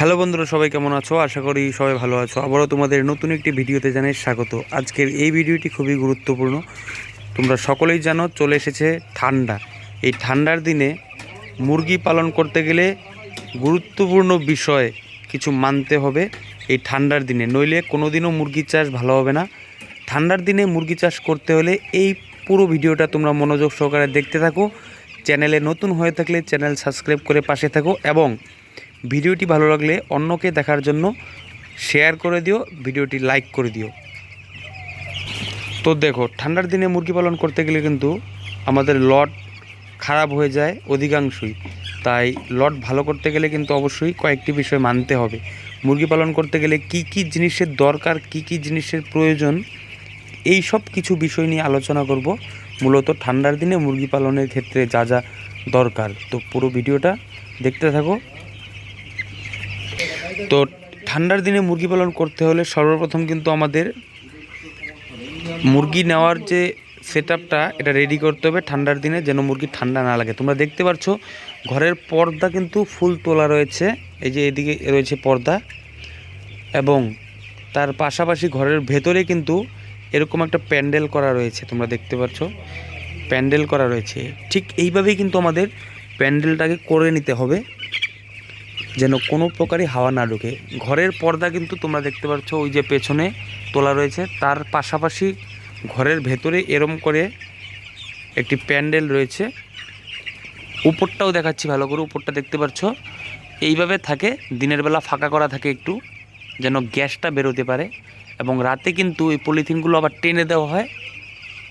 Hello বন্ধুরা, সবাই কেমন আছো? আশা করি সবাই ভালো আছো। আবারও তোমাদের নতুন একটি ভিডিওতে জানাই স্বাগত। আজকের এই ভিডিওটি খুবই গুরুত্বপূর্ণ। তোমরা সকলেই জানো, চলে এসেছে ঠান্ডা। এই ঠান্ডার দিনে মুরগি পালন করতে গেলে গুরুত্বপূর্ণ বিষয় কিছু মানতে হবে এই ঠান্ডার দিনে। নইলে কোনো দিনও মুরগি চাষ ভালো হবে না। ঠান্ডার দিনে মুরগি চাষ করতে হলে এই পুরো ভিডিওটা তোমরা মনোযোগ সহকারে দেখতে থাকো। চ্যানেলে নতুন হয়ে থাকলে চ্যানেল সাবস্ক্রাইব করে পাশে থাকো এবং ভিডিওটি ভালো লাগলে অন্যকে দেখার জন্য শেয়ার করে দিও, ভিডিওটি লাইক করে দিও। তো দেখো, ঠান্ডার দিনে মুরগি পালন করতে গেলে কিন্তু আমাদের লট খারাপ হয়ে যায় অধিকাংশই। তাই লট ভালো করতে গেলে কিন্তু অবশ্যই কয়েকটি বিষয় মানতে হবে। মুরগি পালন করতে গেলে কি কি জিনিসের দরকার, কি কি জিনিসের প্রয়োজন, এই সব কিছু বিষয় নিয়ে আলোচনা করব। মূলত ঠান্ডার দিনে মুরগি পালনের ক্ষেত্রে যা যা দরকার। তো পুরো ভিডিওটা দেখতে থাকো। তো ঠান্ডার দিনে মুরগি পালন করতে হলে সর্বপ্রথম কিন্তু আমাদের মুরগি নেওয়ার যে সেট এটা রেডি করতে হবে ঠান্ডার দিনে যেন মুরগি ঠান্ডা না লাগে। তোমরা দেখতে পাচ্ছ, ঘরের পর্দা কিন্তু ফুল তোলা রয়েছে। এই যে এদিকে রয়েছে পর্দা এবং তার পাশাপাশি ঘরের ভেতরে কিন্তু এরকম একটা প্যান্ডেল করা রয়েছে, তোমরা দেখতে পাচ্ছ। প্যান্ডেল করা রয়েছে। ঠিক এইভাবেই কিন্তু আমাদের প্যান্ডেলটাকে করে নিতে হবে। যেন কোনো প্রকারই হাওয়া না ঢুকে। ঘরের পর্দা কিন্তু তোমরা দেখতে পাচ্ছ, ওই যে পেছনে তোলা রয়েছে। তার পাশাপাশি ঘরের ভেতরে এরম করে একটি প্যান্ডেল রয়েছে। উপরটাও দেখাচ্ছি ভালো করে, উপরটা দেখতে পাচ্ছ। এইভাবে থাকে, দিনের বেলা ফাঁকা করা থাকে একটু, যেন গ্যাসটা বেরোতে পারে। এবং রাতে কিন্তু এই পলিথিনগুলো আবার টেনে দেওয়া হয়।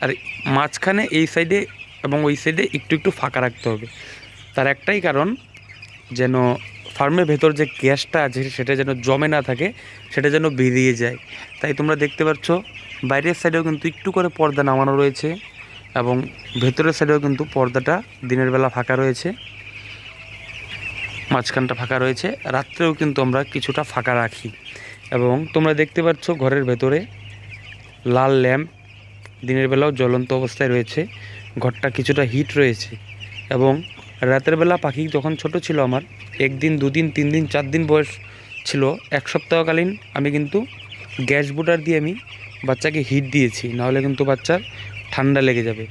আর মাঝখানে এই সাইডে এবং ওই সাইডে একটু একটু ফাঁকা রাখতে হবে। তার একটাই কারণ, যেন ফার্মের ভেতর যে গ্যাসটা আছে, সেটা যেন জমে না থাকে, সেটা যেন বেরিয়ে যায়। তাই তোমরা দেখতে পাচ্ছ, বাইরের সাইডেও কিন্তু একটু করে পর্দা নামানো রয়েছে এবং ভেতরের সাইডেও কিন্তু পর্দাটা দিনের বেলা ফাঁকা রয়েছে। মাঝখানটা ফাঁকা রয়েছে। রাত্রেও কিন্তু আমরা কিছুটা ফাঁকা রাখি। এবং তোমরা দেখতে পাচ্ছ, ঘরের ভেতরে লাল ল্যাম্প দিনের বেলাও জ্বলন্ত অবস্থায় রয়েছে। ঘরটা কিছুটা হিট রয়েছে এবং রাতের বেলা পাখি যখন ছোট ছিল আমার। একদিন, দুদিন তিন দিন চার দিন বয়স ছিল। এক সপ্তাহকালীন আমি কিন্তু গ্যাস বুটার দিয়ে আমি বাচ্চাকে হিট দিয়েছি। নাহলে কিন্তু বাচ্চার ঠান্ডা লেগে যাবে।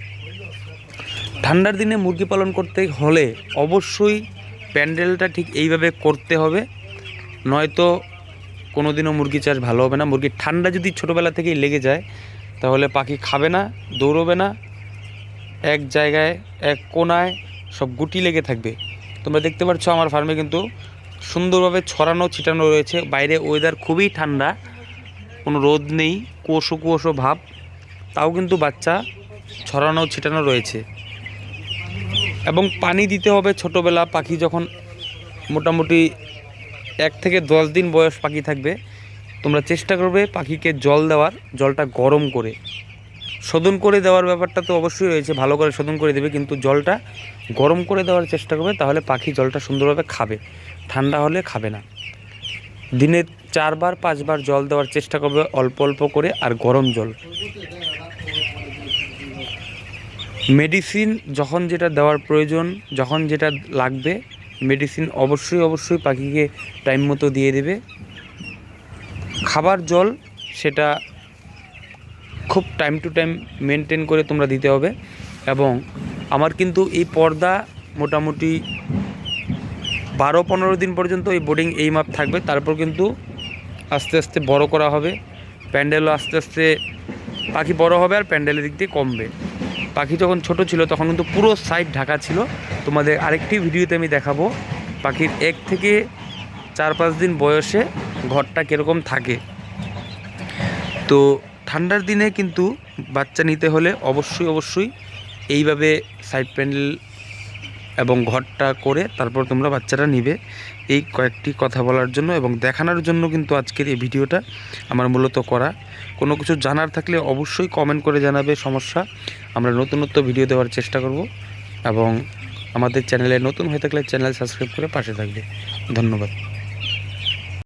ঠান্ডার দিনে মুরগি পালন করতে হলে অবশ্যই প্যান্ডেলটা ঠিক এইভাবে করতে হবে। নয়তো কোনো দিনও মুরগি চাষ ভালো হবে না। মুরগির ঠান্ডা যদি ছোটোবেলা থেকেই লেগে যায়, তাহলে পাখি খাবে না, দৌড়বে না। এক জায়গায়, এক কোনায় সব গুটি লেগে থাকবে। তোমরা দেখতে পাচ্ছ আমার ফার্মে কিন্তু সুন্দরভাবে ছড়ানো, ছিটানো রয়েছে। বাইরে ওয়েদার খুবই ঠান্ডা, কোনো রোদ নেই, কুয়োশো কুয়োশো ভাব। তাও কিন্তু বাচ্চা ছড়ানো, ছিটানো রয়েছে। এবং পানি দিতে হবে ছোটোবেলা, পাখি যখন মোটামুটি এক থেকে দশ দিন বয়স পাখি থাকবে, তোমরা চেষ্টা করবে পাখিকে জল দেওয়ার, জলটা গরম করে। শোধন করে দেওয়ার ব্যাপারটা তো অবশ্যই রয়েছে, ভালো করে শোধন করে দেবে, কিন্তু জলটা গরম করে দেওয়ার চেষ্টা করবে, তাহলে পাখি জলটা সুন্দরভাবে খাবে, ঠান্ডা হলে খাবে না। দিনে চারবার, পাঁচবার জল দেওয়ার চেষ্টা করবে, অল্প অল্প করে, আর গরম জল। মেডিসিন যখন যেটা দেওয়ার প্রয়োজন, যখন যেটা লাগবে, মেডিসিন অবশ্যই অবশ্যই পাখিকে টাইম মতো দিয়ে দেবে। খাবার জল, সেটা খুব টাইম টু টাইম মেনটেন করে তোমরা দিতে হবে। এবং আমার কিন্তু এই পর্দা মোটামুটি বারো পনেরো দিন পর্যন্ত এই বোর্ডিং এই মাপ থাকবে। তারপর কিন্তু আস্তে আস্তে বড় করা হবে। প্যান্ডেলও আস্তে আস্তে পাখি বড় হবে আর প্যান্ডেলের দিক দিয়ে কমবে। পাখি যখন ছোট ছিল, তখন কিন্তু পুরো সাইড ঢাকা ছিল। তোমাদের আরেকটি ভিডিওতে আমি দেখাবো পাখির এক থেকে চার পাঁচ দিন বয়সে ঘরটা কীরকম থাকে। তো ঠান্ডার দিনে কিন্তু বাচ্চা নিতে হলে অবশ্যই অবশ্যই এইভাবে সাইড প্যান্ডেল এবং ঘরটা করে তারপর তোমরা বাচ্চাটা নিবে। এই কয়েকটি কথা বলার জন্য এবং দেখানোর জন্য কিন্তু আজকের এই ভিডিওটা আমার মূলত করা। কোনো কিছু জানার থাকলে অবশ্যই কমেন্ট করে জানাবে, সমস্যা। আমরা নতুনত্ব ভিডিও দেওয়ার চেষ্টা করব এবং আমাদের চ্যানেলে নতুন হয়ে থাকলে চ্যানেল সাবস্ক্রাইব করে পাশে থাকবে। ধন্যবাদ।